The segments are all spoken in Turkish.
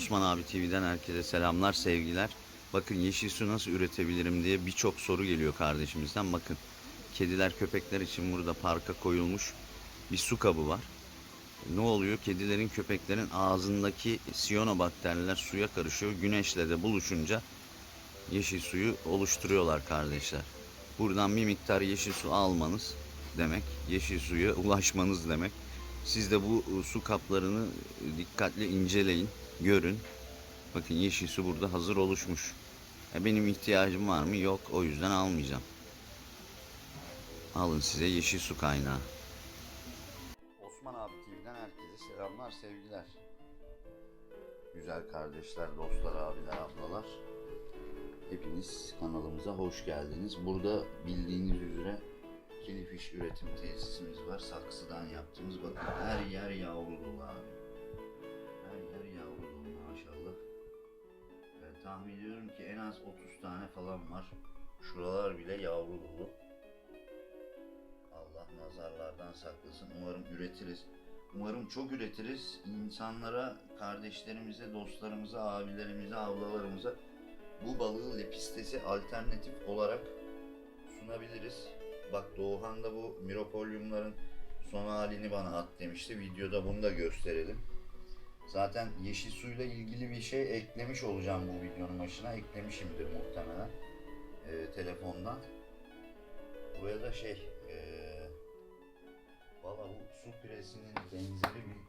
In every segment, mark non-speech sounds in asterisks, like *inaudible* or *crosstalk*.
Osman abi TV'den herkese selamlar, sevgiler. Bakın yeşil su nasıl üretebilirim diye birçok soru geliyor kardeşimizden. Bakın kediler köpekler için burada parka koyulmuş bir su kabı var. Ne oluyor? Kedilerin köpeklerin ağzındaki siyonobakteriler suya karışıyor. Güneşle de buluşunca yeşil suyu oluşturuyorlar kardeşler. Buradan bir miktar yeşil su almanız demek, yeşil suya ulaşmanız demek. Siz de bu e, su kaplarını dikkatli inceleyin, görün. Bakın yeşil su burada hazır oluşmuş. E, benim ihtiyacım var mı? Yok. O yüzden almayacağım. Alın size yeşil su kaynağı. Osman abi TV'den herkese selamlar, sevgiler. Güzel kardeşler, dostlar, abiler, ablalar. Hepiniz kanalımıza hoş geldiniz. Burada bildiğiniz üzere kilifiş üretim tesisimiz var. Saksıdan yaptığımız bakın her yer yavru dolu abi. Her yer yavru dolu maşallah. Ben tahmin ediyorum ki en az 30 tane falan var. Şuralar bile yavru dolu. Allah nazarlardan saklasın. Umarım üretiriz. Umarım çok üretiriz. İnsanlara, kardeşlerimize, dostlarımıza, abilerimize, ablalarımıza bu balığı lepistesi alternatif olarak sunabiliriz. Bak Doğuhan da bu miropolyumların son halini bana at demişti. Videoda bunu da gösterelim. Zaten yeşil suyla ilgili bir şey eklemiş olacağım bu videonun başına. Eklemişimdir muhtemelen e, telefondan. Buraya da şey e, valla bu su küresinin benzeri bir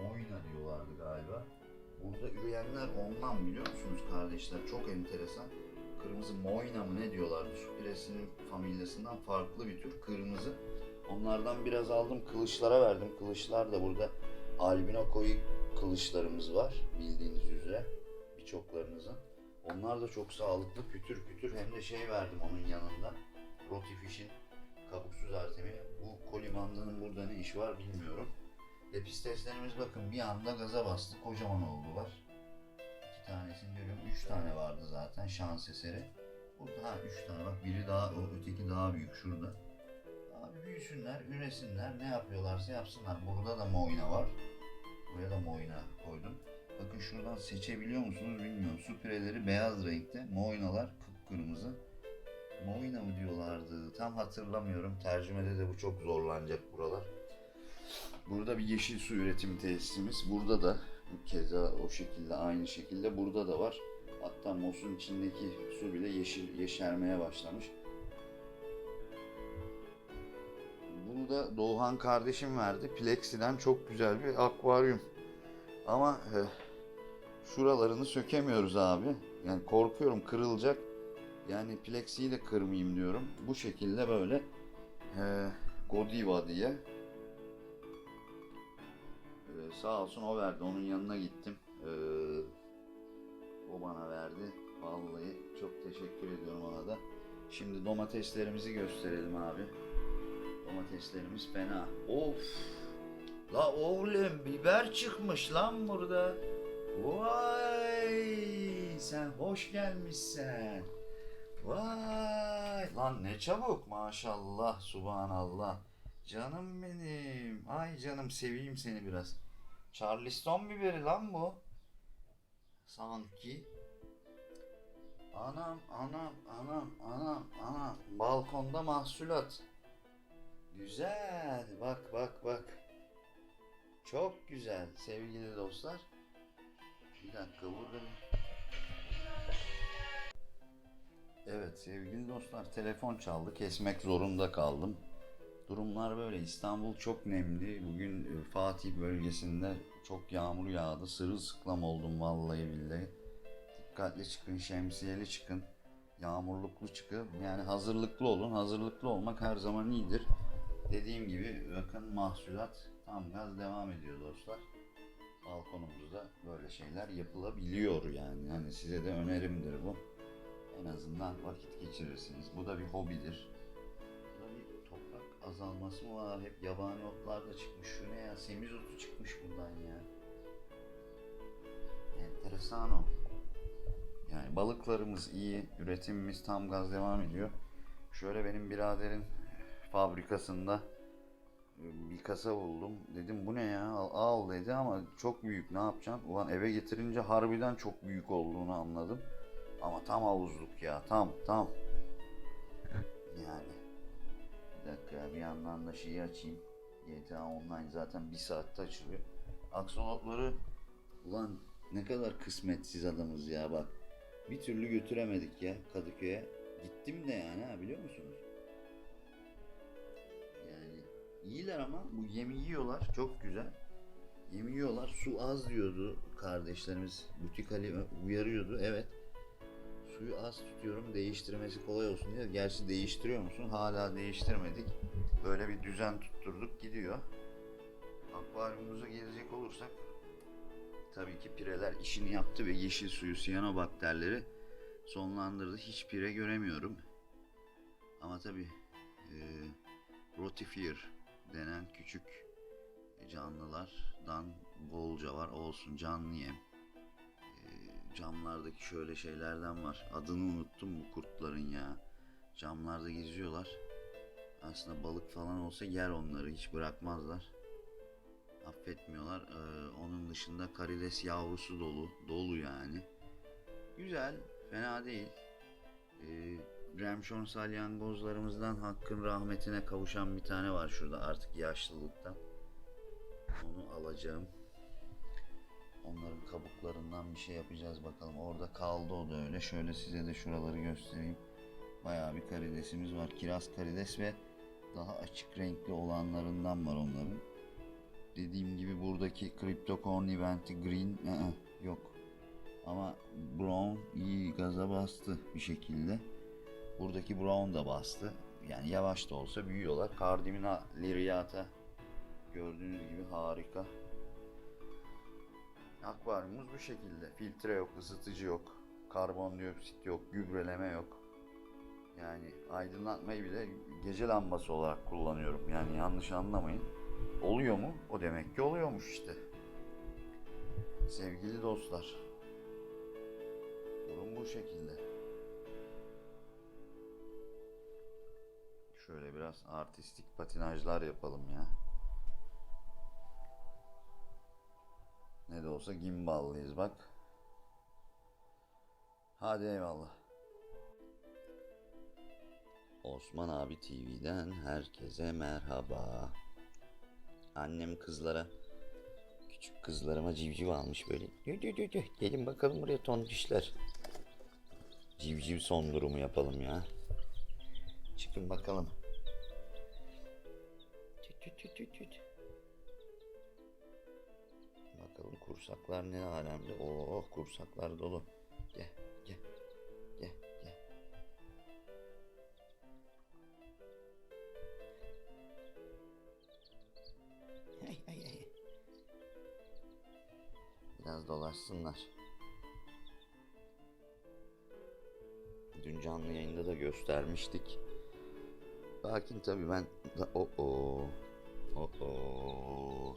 moyna diyorlardı galiba. Burada üreyenler ondan biliyor musunuz kardeşler? Çok enteresan. Kırmızı moyna mı ne diyorlardı? Su piresinin familyasından farklı bir tür kırmızı. Onlardan biraz aldım kılıçlara verdim. Kılıçlar da burada albino koyu kılıçlarımız var bildiğiniz üzere birçoklarınızın. Onlar da çok sağlıklı pütür pütür hem de şey verdim onun yanında. Rotifish'in kabuksuz artemi. Bu kolimandının burada ne işi var bilmiyorum. Lepisteslerimiz bakın bir anda gaza bastı. Kocaman oldular. İki tanesini görüyorum. Üç tane vardı zaten şans eseri. Burada ha üç tane bak biri daha öteki daha büyük şurada. Büyüsünler, üresinler, ne yapıyorlarsa yapsınlar. Burada da moyna var. Buraya da moyna koydum. Bakın şuradan seçebiliyor musunuz bilmiyorum. Su pireleri beyaz renkte, moynalar kıpkırmızı. Moyna mı diyorlardı? Tam hatırlamıyorum. Tercümede de bu çok zorlanacak buralar. Burada bir yeşil su üretim tesisimiz. Burada da keza o şekilde aynı şekilde burada da var. Hatta mosun içindeki su bile yeşil yeşermeye başlamış. Bunu da Doğan kardeşim verdi. Plexiden çok güzel bir akvaryum. Ama e, şuralarını sökemiyoruz abi. Yani korkuyorum kırılacak. Yani Plexi'yi de kırmayayım diyorum. Bu şekilde böyle e, Godiva diye ee, sağ olsun o verdi. Onun yanına gittim. Ee, o bana verdi. Vallahi çok teşekkür ediyorum ona da. Şimdi domateslerimizi gösterelim abi. Domateslerimiz fena. Of! La oğlum biber çıkmış lan burada. Vay! Sen hoş gelmişsin. Vay! Lan ne çabuk maşallah subhanallah. Canım benim. Ay canım seveyim seni biraz. Charleston biberi lan bu. Sanki. Anam anam anam anam anam. Balkonda mahsulat. Güzel. Bak bak bak. Çok güzel sevgili dostlar. Bir dakika burada. Evet sevgili dostlar telefon çaldı. Kesmek zorunda kaldım. Durumlar böyle. İstanbul çok nemli. Bugün e, Fatih bölgesinde çok yağmur yağdı. Sırılsıklam oldum vallahi billahi. Dikkatli çıkın, şemsiyeli çıkın. Yağmurluklu çıkın. Yani hazırlıklı olun. Hazırlıklı olmak her zaman iyidir. Dediğim gibi bakın mahsulat tam gaz devam ediyor dostlar. Balkonumuzda böyle şeyler yapılabiliyor yani. Hani size de önerimdir bu. En azından vakit geçirirsiniz. Bu da bir hobidir. Burada bir toprak azalması mı var? Hep yabani otlar da çıkmış. Şu ne ya? Semizotu çıkmış buradan ya. Enteresan o. Yani balıklarımız iyi. Üretimimiz tam gaz devam ediyor. Şöyle benim biraderin fabrikasında bir kasa buldum. Dedim bu ne ya al, al dedi ama çok büyük ne yapacaksın? Ulan eve getirince harbiden çok büyük olduğunu anladım. Ama tam havuzluk ya tam tam. *laughs* Yani. Bir dakika bir yandan da şeyi açayım. GTA Online zaten bir saatte açılıyor. Aksolotları ulan ne kadar kısmetsiz adamız ya bak. Bir türlü götüremedik ya Kadıköy'e. Gittim de yani ha biliyor musunuz? İyiler ama bu yemi yiyorlar çok güzel. Yemi yiyorlar. Su az diyordu kardeşlerimiz. Butik Ali uyarıyordu. Evet. Suyu az tutuyorum değiştirmesi kolay olsun diye. Gerçi değiştiriyor musun? Hala değiştirmedik. Böyle bir düzen tutturduk gidiyor. Akvaryumumuza gelecek olursak tabii ki pireler işini yaptı ve yeşil suyu siyanobakterleri sonlandırdı. Hiç pire göremiyorum. Ama tabii e, rotifier denen küçük canlılardan bolca var. Olsun canlı yem. E, camlardaki şöyle şeylerden var. Adını unuttum bu kurtların ya. Camlarda geziyorlar. Aslında balık falan olsa yer onları hiç bırakmazlar. Affetmiyorlar. Ee, onun dışında karides yavrusu dolu. Dolu yani. Güzel. Fena değil. Ee, Remşon salyangozlarımızdan hakkın rahmetine kavuşan bir tane var şurada artık yaşlılıktan. Onu alacağım. Onların kabuklarından bir şey yapacağız bakalım. Orada kaldı o da öyle. Şöyle size de şuraları göstereyim. Bayağı bir karidesimiz var. Kiraz karides ve daha açık renkli olanlarından var onların. Dediğim gibi buradaki Cryptocorn Eventi Green ı-ı, yok. Ama Brown iyi gaza bastı bir şekilde. Buradaki Brown da bastı. Yani yavaş da olsa büyüyorlar. Cardamina liriata gördüğünüz gibi harika. Akvaryumumuz bu şekilde. Filtre yok, ısıtıcı yok, karbondioksit yok, gübreleme yok. Yani aydınlatmayı bile gece lambası olarak kullanıyorum. Yani yanlış anlamayın. Oluyor mu? O demek ki oluyormuş işte. Sevgili dostlar. Durum bu şekilde. Şöyle biraz artistik patinajlar yapalım ya. Ne de olsa gimballıyız bak. Hadi eyvallah. Osman abi TV'den herkese merhaba. Annem kızlara, küçük kızlarıma civciv almış böyle. Dö, dö, dö, dö. Gelin bakalım buraya tontişler. Civciv son durumu yapalım ya. Çıkın bakalım. Tüt tüt tüt tüt. Bakalım kursaklar ne alemde. Oh kursaklar dolu. Gel gel gel gel. Ay, ay, ay. Biraz dolaşsınlar. Dün canlı yayında da göstermiştik. Lakin tabii ben o o o o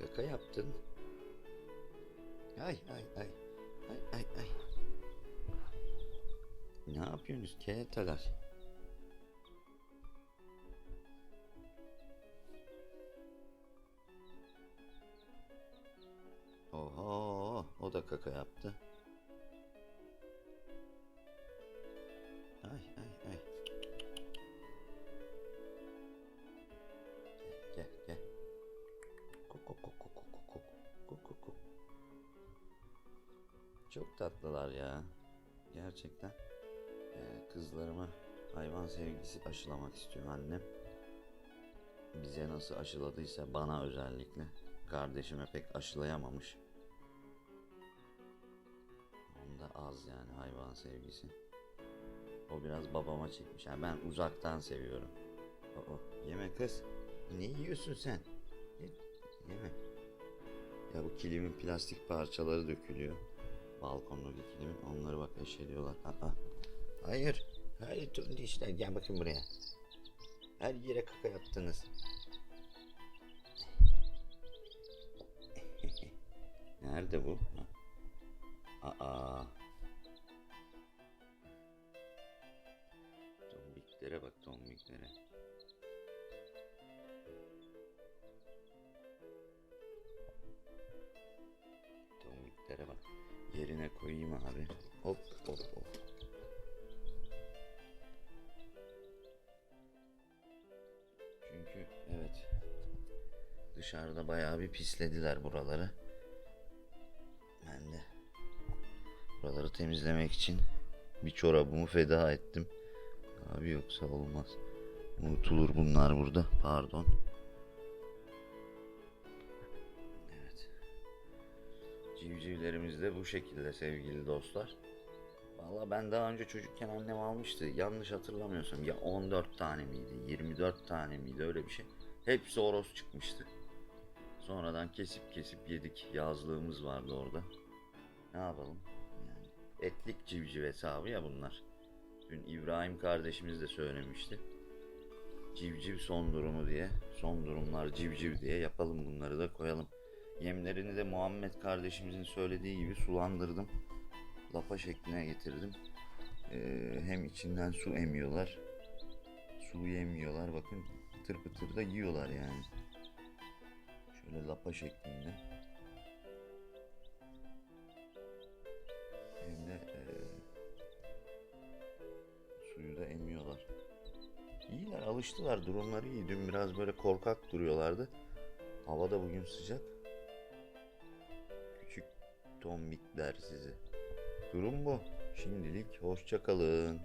Kaka yaptın. Ay ay ay. Ay ay ay. Ne yapıyorsunuz keratalar? Oho, o da kaka yaptı. Gel gel. Kuk kuk kuk kuk kuk kuk kuk. Kuk kuk. Çok tatlılar ya. Gerçekten. Ee, kızlarıma hayvan sevgisi aşılamak istiyor annem. Bize nasıl aşıladıysa bana özellikle. Kardeşime pek aşılayamamış. Onda az yani hayvan sevgisi. O biraz babama çekmiş. Yani ben uzaktan seviyorum. O, yeme kız. Ne yiyorsun sen? Ye- Yeme. Ya bu kilimin plastik parçaları dökülüyor. Balkondaki kilimin. Onları bak eşeliyorlar. Aa. Hayır. Hayır turuncu işler. Gel bakın buraya. Her yere kaka yaptınız. *laughs* Nerede bu? Aa. Tombiklere bak tombiklere. Koyayım abi. Hop hop hop. Çünkü evet dışarıda bayağı bir pislediler buraları. Ben de buraları temizlemek için bir çorabımı feda ettim. Abi yoksa olmaz. Unutulur bunlar burada. Pardon. Civcivlerimiz de bu şekilde sevgili dostlar. Valla ben daha önce çocukken annem almıştı. Yanlış hatırlamıyorsam ya 14 tane miydi, 24 tane miydi öyle bir şey. Hepsi horoz çıkmıştı. Sonradan kesip kesip yedik. Yazlığımız vardı orada. Ne yapalım? Yani etlik civciv hesabı ya bunlar. Dün İbrahim kardeşimiz de söylemişti. Civciv son durumu diye, son durumlar civciv diye yapalım bunları da koyalım. Yemlerini de Muhammed kardeşimizin söylediği gibi sulandırdım. Lapa şekline getirdim. Ee, hem içinden su emiyorlar. Su yemiyorlar bakın pıtır pıtır da yiyorlar yani. Şöyle lapa şeklinde. Hem de eee, suyu da emiyorlar. İyiler alıştılar durumları iyi. Dün biraz böyle korkak duruyorlardı. Hava da bugün sıcak. Tombikler sizi. Durum bu. Şimdilik hoşça kalın.